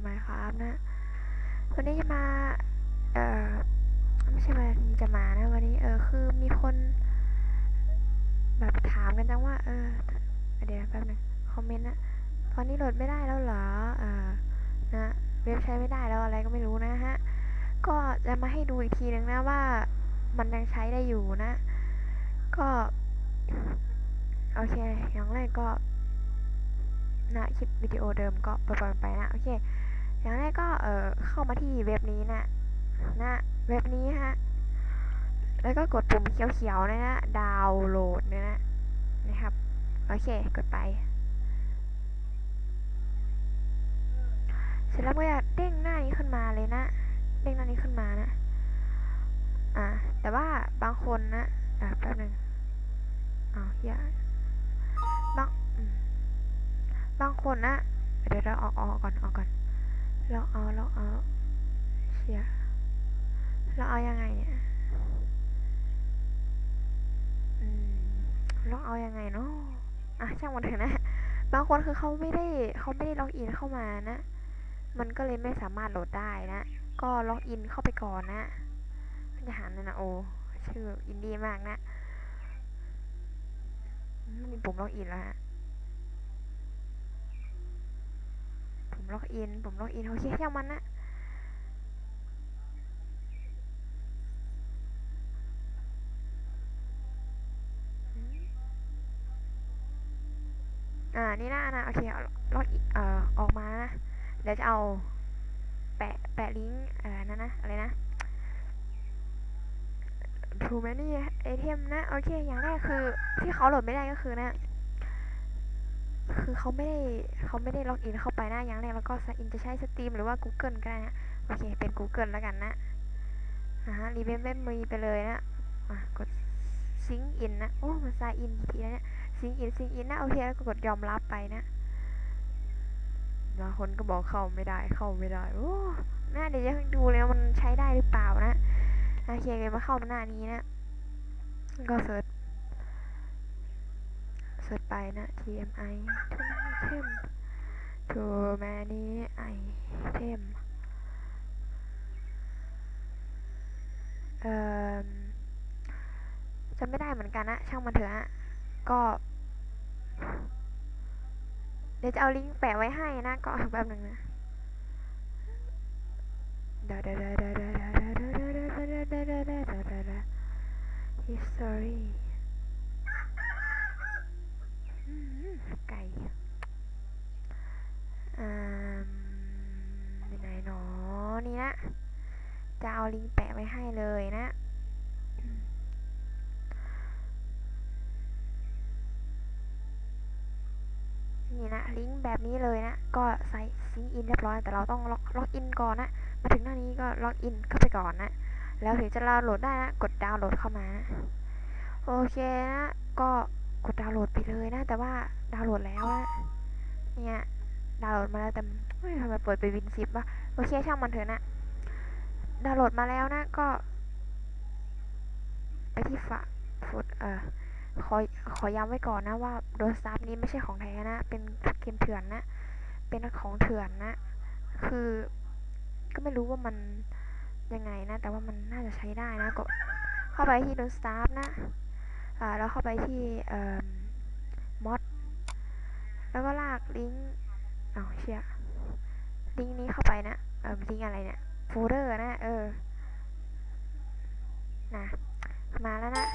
Inside Store Minecraft นะ วันนี้จะมา เอ่อ ไม่ใช่วันนี้จะมานะ วันนี้ เออ คือมีคน แบบถามกันจังว่า เออ เดี๋ยวแป๊บนึงคอมเมนต์นะ ตอนนี้โหลดไม่ได้แล้วเหรอ เออนะเว็บใช้ไม่ได้แล้วอะไรก็ไม่รู้นะฮะ ก็จะมาให้ดูอีกทีนึงนะว่ามันยังใช้ได้อยู่นะ ก็โอเค อย่างแรกก็นะคลิปวิดีโอเดิมก็ปล่อยไปนะ โอเค อย่างแรกก็เออเข้ามาที่เว็บนี้นะนะเว็บนี้ฮะแล้วก็กดปุ่มเขียวๆนะนะดาวน์โหลดนี่นะนะครับโอเคกดไป เสร็จแล้วก็จะเด้งหน้านี้ขึ้นมาเลยนะเด้งหน้านี้ขึ้นมานะอ่าแต่ว่าบางคนนะอ่าแป๊บหนึงอ้าวเหี้ยบางบางคนนะเดี๋ยวเราเอาออกก่อนออกก่อน เราเอาเราเอาเชียเราเอายังไงเนี่ยอืมเราเอายังไงเนาะอะช่างมันเถอะนะ บางคนคือเขาไม่ได้เขาไม่ได้ล็อกอินเข้ามานะ มันก็เลยไม่สามารถโหลดได้นะ ก็ล็อกอินเข้าไปก่อนนะมันจะหาเนี่ยนะโอชื่ออินดี้มากนะไม่มีปุ่มล็อกอินแล้วฮะปุ่ม ล็อกอินปุ่มล็อกอินโอเคช่างมันนะอ่า นี่นะนะ โอเคล็อกเอ่อ ออกมานะ เดี๋ยวจะเอา แปะ แปะลิงก์เอ่อนั่นนะ อะไรนะ Too many item นะ โอเค อย่างแรกคือ ที่เขาโหลดไม่ได้ก็คือนะ คือเขาไม่ได้เขาไม่ได้ล็อกอินเข้าไปนะอย่างแรกแล้วก็ sign in จะใช้ Steam หรือว่า Google ก็ได้นะโอเคเป็น Google แล้วกันนะฮะรีเ m มเมมีไปเลยนะอะกด sync in นะโอ้มัน sign in กี่ทีแล้วเนี่ย sync in sync in นะโอเคแล้วก็กดยอมรับไปนะบางคนก็บอกเข้าไม่ได้เข้าไม่ได้โอ้น่าเดี๋ยวจะดูเลยว่ามันใช้ได้หรือเปล่านะโอเคเลยมาเข้ามาหน้านี้นะก็เสิร์ช สิร์ชไปนะ TMI item too many item เอ่อจำไม่ได้เหมือนกันนะ ช่างมันเถอะฮะก็ เดี๋ยวจะเอาลิงก์แปะไว้ให้นะ ก็แป๊บหนึงนะดี๋ยวเดี๋ยวเดี๋ยวเดี๋ยวเดี๋ยวเดี๋ยวเดี๋ยวเดี๋ยวเดี๋ยวเดี๋ยวเดี๋ยวเดี๋ยวเดี๋ยวเดี๋ยวเดี๋ยวเดี๋ยว history อืม ไก่ยู่ไหนหนอนี่นะ จะเอาลิงก์แปะไว้ให้เลยนะ นี่นะ ลิงก์แบบนี้เลยนะ ก็ใส่ซิงอินเรียบร้อย แต่เราต้องล็อกล็อกอินก่อนนะ มาถึงหน้านี้ก็ล็อกอินเข้าไปก่อนนะ แล้วถึงจะดาวน์โหลดได้นะ กดดาวน์โหลดเข้ามานะ โอเคนะ ก็กดดาวน์โหลดไปเลยนะ แต่ว่า ดาวน์โหลดแล้วนะเนี่ยดาวน์โหลดมาแล้วแต่ทำไมเปิดไปวินซิปวะโอเคช่างมันเถอะนะดาวน์โหลดมาแล้วนะก็ ไปที่ฝาฟุตเอ่อขอขอย้ำไว้ก่อนนะว่าโดนซับนี้ไม่ใช่ของแท้นะ เป็นเกมเถื่อนนะ เป็นของเถื่อนนะ คือก็ไม่รู้ว่ามันยังไงนะ แต่ว่ามันน่าจะใช้ได้นะก็เข้าไปที่ Don't Starve นะอ่าแล้วเข้าไปที่เอ่อ mod แล้วก็ลากลิงก์อ้าเชี่ยลิงก์นี้เข้าไปนะ เออลิงก์อะไรเนี่ย โฟลเดอร์นะ เออ นะ มาแล้วนะ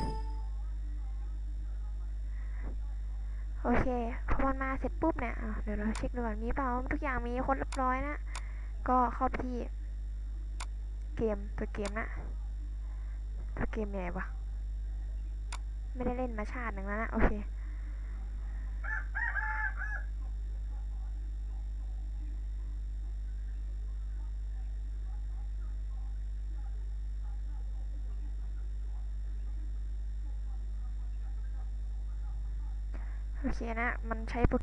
โอเค พอมันมาเสร็จปุ๊บเนี่ย เดี๋ยวเราเช็คดูก่อนมีเปล่า ทุกอย่างมีคนเรียบร้อยนะ ก็เข้าไปที่ เกม ตัวเกมนะ ตัวเกมไหนวะไม่ได้เล่นมาชาติหนึ่งแล้วนะ โอเค โอเคนะ มันใช้โปร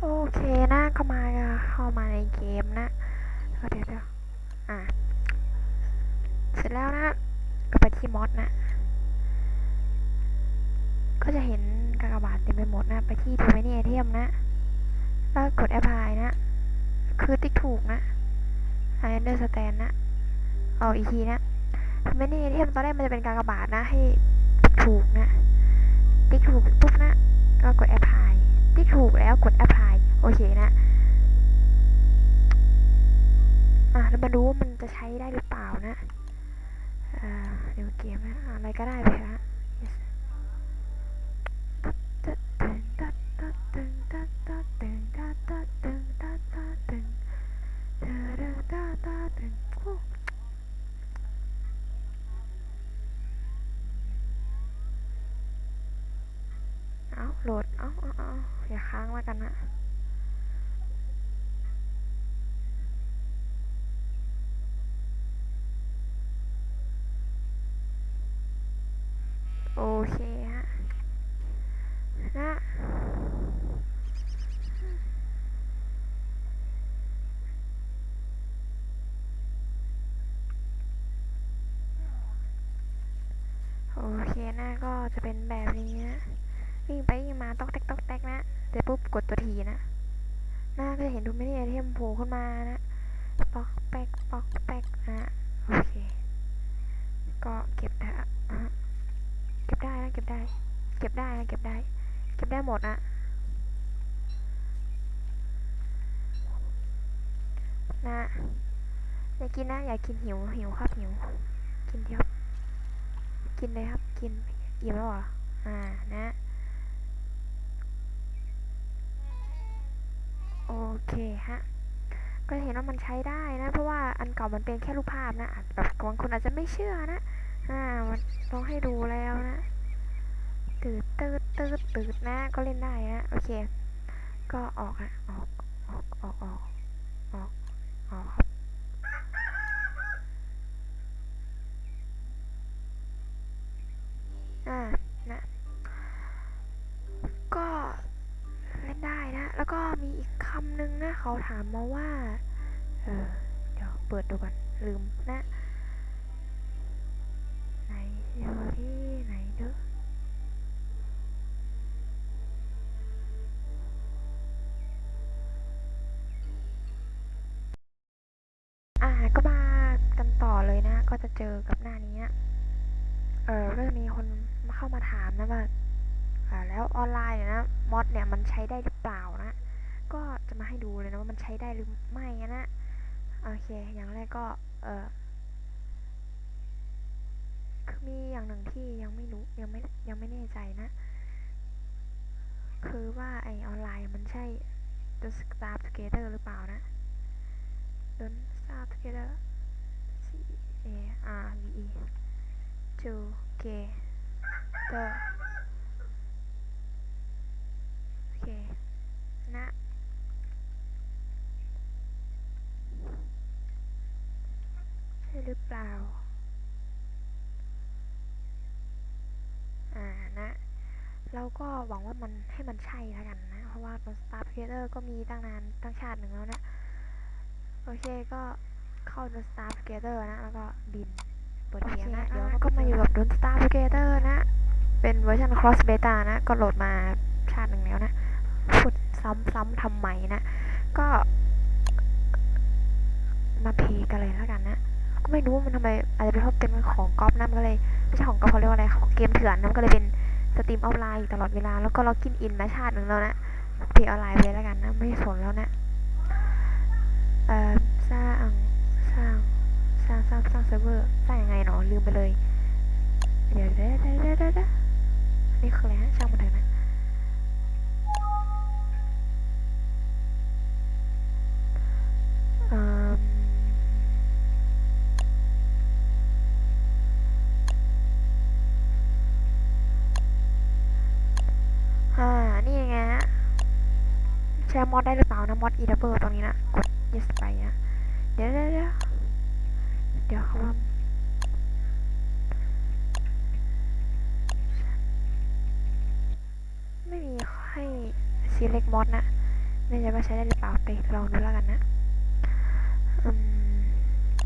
โอเคนะเข้ามาเข้ามาในเกมนะเดี๋ยวเดี๋ยวอะเสร็จแล้วนะก็ไปที่มอดนะ ก็จะเห็นกากบาทเต็มไปหมดนะ ไปที่ทูเมนี่ไอเทมนะ แล้วกดแอปพลายนะ คือติ๊กถูกนะ I understand นะเอาอีกทีนะไม่นี่ที่ตอนแรกมันจะเป็นการกระบาดนะให้ถูกนะ ติ๊กถูกปุ๊บนะก็กดแอปพลายติ๊กถูกแล้วกดแอปพลายโอเคนะอะแล้วมาดูว่ามันจะใช้ได้หรือเปล่านะอ่าเดี๋ยวเกมนะอะไรก็ได้ไปนะ โหลด เอ้าเอาเอาอย่าค้างแล้วกันนะโอเคฮะนะโอเคนะก็จะเป็นแบบ วิ่งไปวิ่งมาตอกแตกตอกแตกนะเสร็จปุ๊บกดตัวทีนะ หน้าก็จะเห็นดูไม่ได้ไอเทมโผล่ขึ้นมานะปอกแปกปอกแปกนะโอเค ก็เก็บได้อะเก็บได้นะเก็บได้ เก็บได้นะเก็บได้ เก็บได้หมดนะนะอยากกินนะอยากกินหิวหิวครับหิว กินเดียวกินเลยครับกินอิ่มแล้วเหรออ่านะ เคฮะก็เห็นว่ามันใช้ได้นะ เพราะว่าอันเก่ามันเป็นแค่รูปภาพนะอาจแบบบางคนอาจจะไม่เชื่อนะอ่ามันลองให้ดูแล้วนะตืดตืดตืดตืดนะ ก็เล่นได้นะโอเค ก็ออกอะออกออกออกออกออกออกครับ เขาถามมาว่า เออเดี๋ยวเปิดดูก่อนลืมนะ ไหนเดี๋ยวที่ไหนเด้ออ่าก็มากันต่อเลยนะ ก็จะเจอกับหน้านี้ เออก็จะมีคนมาเข้ามาถามนะว่าอ่าแล้วออนไลน์เนี่ยนะมอดเนี่ยมันใช้ได้หรือเปล่านะ ก็จะมาให้ดูเลยนะว่ามันใช้ได้หรือไม่นะโอเค อย่างแรกก็เออคือมีอย่างหนึ่งที่ยังไม่รู้ยังไม่ยังไม่แน่ใจนะ คือว่าไอออนไลน์มันใช่ Don't Starve Together หรือเปล่านะ Don't Starve Together C A R V E Together โอเค นะ ใช่หรือเปล่า อ่า นะ เราก็หวังว่ามันให้มันใช่แล้วกันนะ เพราะว่า Don't Starve Together ก็มีตั้งนานตั้งชาติหนึ่งแล้วนะโอเคก็เข้า Don't Starve Together นะ แล้วก็บินเปิดเสียงนะเดี๋ยวก็มาอยู่กับ Don't Starve Together นะ เป็นเวอร์ชัน Cross Beta นะ ก็โหลดมาชาติหนึ่งแล้วนะพูดซ้ำๆทำไมนะ ก็ มาเพลย์กันเลยแล้วกันนะก็ไม่รู้ว่ามันทำไมอาจจะเป็นเพราะเป็นของก๊อปนะมันก็เลยไม่ใช่ของก๊อปเขาเรียกว่าอะไรของเกมเถื่อนนะมันก็เลยเป็น สตรีมออนไลน์อยู่ตลอดเวลา แล้วก็ล็อกกินอินมาชาติหนึ่งแล้วนะเพลย์ออนไลน์ไปแล้วกันนะ ไม่สนแล้วนะ เอ่อ สร้าง สร้าง สร้าง สร้าง สร้างเซิร์ฟเวอร์ สร้างยังไงเนาะลืมไปเลย เดี๋ยวเด้อเด้อเด้อเด้อนี่คืออะไรฮะ ช่างมันเถอะนะ มอดได้หรือเปล่านะมอดอีดับเบิลตรงนี้นะกด yes ไปนะเดี๋ยวเดี๋ยวเดี๋ยวเดี๋ยวเขาว่าไม่มีให้ select mod นะไม่ใช่ว่าใช้ได้หรือเปล่าไปลองดูแล้วกันนะอืม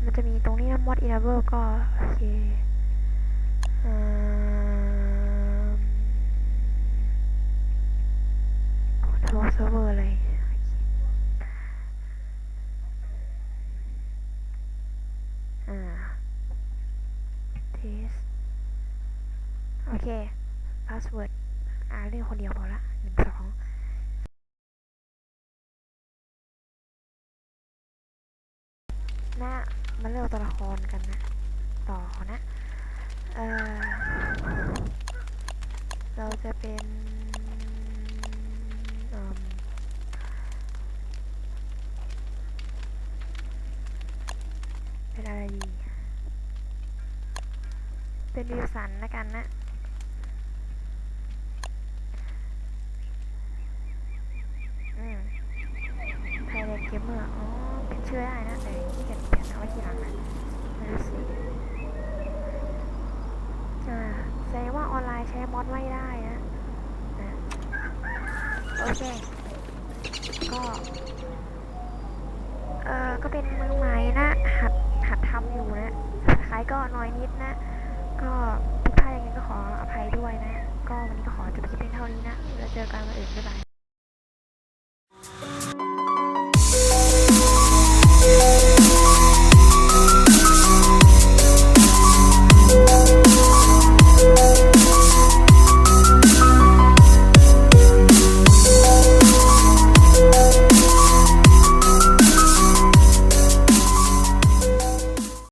มันจะมีตรงนี้นะ mod enable ก็โอเคอืมโทรเซิร์ฟเวอร์เลย โอเค พาสเวิร์ด อ่าเล่นคนเดียวพอละหนึ่งสองหน้ามันเลือกตัวละครกันนะ ต่อนะ เออเราจะเป็นเป็นอะไรดี เป็นวิวสันละกันนะ Okay.